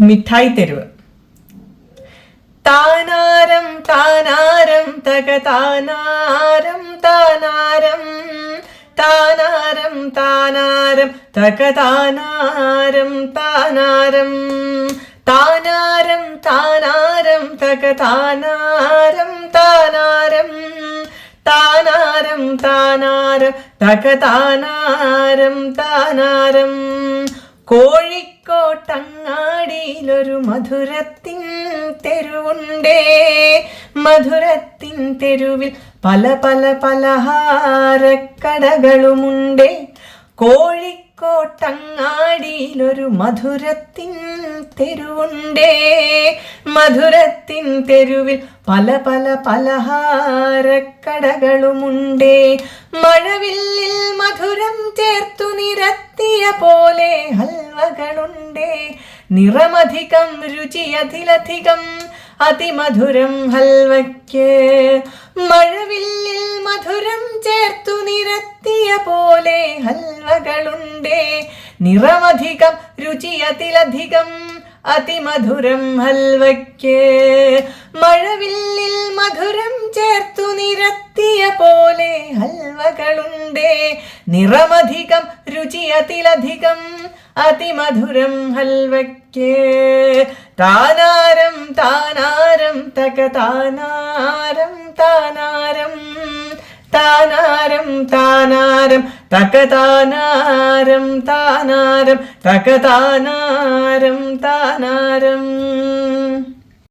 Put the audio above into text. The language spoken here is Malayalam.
മിഠായി തെരുവ്. താനാരം താനാരം തക താനാരം താനാരം താനാരം താനാരം തക താനാരം താനാരം താനാരം താനാരം തക താനാരം താനാരം താനാരം താനാരം തക താനാരം താനാരം. കോഴിക്കോട്ടങ്ങാടിയിലൊരു മധുരത്തിൻ തെരുവുണ്ടേ. മധുരത്തിൻ തെരുവിൽ പല പല പലഹാരക്കടകളുമുണ്ടേ. കോഴിക്കോട്ടങ്ങാടിയിലൊരു മധുരത്തിൻ തെരുവുണ്ടേ. മധുരത്തിൻ തെരുവിൽ പല പല പലഹാരക്കടകളുമുണ്ടേ. മഴവില്ലിൽ മധുരം ചേർത്തു നിരത്തിയ പോലെ ഹൽവകളുണ്ടേ നിറമധികം രുചി അതിലധികം അതിമധുരം ഹൽവയ്ക്ക്. മഴവില്ലിൽ മധുരം ചേർത്തു നിരത്തിയ പോലെ ഹൽവകളുണ്ടേ. നിറമധികം രുചി അതിലധികം അതിമധുരം ഹൽവയ്ക്ക്. മഴവില്ലിൽ മധുരം ചേർത്തു നിരത്തിയ പോലെ ഹൽവകളുണ്ടേ. നിറമധികം രുചി അതിലധികം അതിമധുരം ഹൽവയ്ക്ക്. താനാരം താനാരം തക താനാരം താനാരം താനാരം താനാരം തക താനാരം താനാരം തക താനാരം താനാരം.